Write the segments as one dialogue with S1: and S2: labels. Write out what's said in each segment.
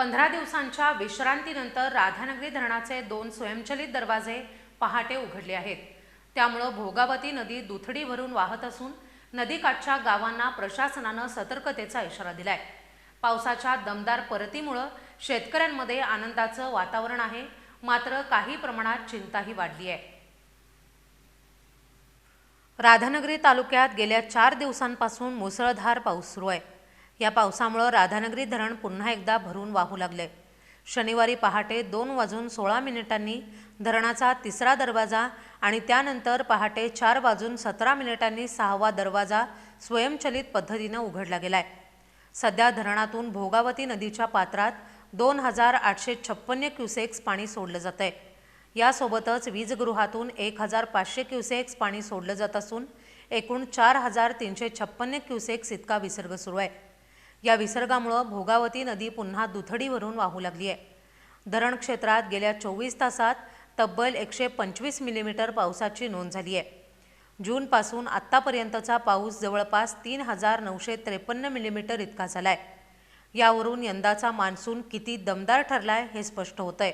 S1: पंधरा दिवसांच्या विश्रांतीनंतर राधानगरी धरणाचे दोन स्वयंचलित दरवाजे पहाटे उघडले आहेत. त्यामुळं भोगावती नदी दुथडी भरून वाहत असून नदीकाठच्या गावांना प्रशासनानं सतर्कतेचा इशारा दिलाय. पावसाच्या दमदार परतीमुळं शेतकऱ्यांमध्ये आनंदाचं वातावरण आहे मात्र काही प्रमाणात चिंताही वाढली आहे. राधानगरी तालुक्यात गेल्या चार दिवसांपासून मुसळधार पाऊस सुरू आहे. या पावसामुळं राधानगरी धरण पुन्हा एकदा भरून वाहू लागले. शनिवारी पहाटे दोन वाजून सोळा मिनिटांनी धरणाचा तिसरा दरवाजा आणि त्यानंतर पहाटे चार वाजून सतरा मिनिटांनी सहावा दरवाजा स्वयंचलित पद्धतीनं उघडला गेलाय. सध्या धरणातून भोगावती नदीच्या पात्रात दोन हजार आठशे छप्पन्न क्युसेक्स पाणी सोडलं जात आहे यासोबतच वीजगृहातून एक हजार पाचशे क्युसेक्स पाणी सोडलं जात असून एकूण चार हजार तीनशे छप्पन्न क्युसेक्स इतका विसर्ग सुरू आहे. या विसर्गामुळं भोगावती नदी पुन्हा दुथडीवरून वाहू लागली आहे. धरण क्षेत्रात गेल्या चोवीस तासात तब्बल एकशे पंचवीस मिलीमीटर पावसाची नोंद झाली आहे. जूनपासून आत्तापर्यंतचा पाऊस जवळपास तीन हजार नऊशे त्रेपन्न मिलीमीटर इतका झाला आहे यावरून यंदाचा मान्सून किती दमदार ठरलाय हे स्पष्ट होतंय.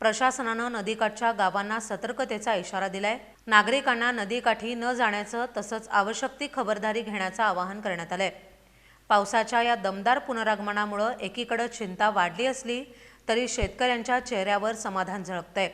S1: प्रशासनानं नदीकाठच्या गावांना सतर्कतेचा इशारा दिलाय. नागरिकांना नदीकाठी न जाण्याचं तसंच आवश्यक ती खबरदारी घेण्याचं आवाहन करण्यात आलं आहे पावसाच्या या दमदार पुनरागमनामुळं एकीकडं चिंता वाढली असली तरी शेतकऱ्यांच्या चेहऱ्यावर समाधान झळकतंय.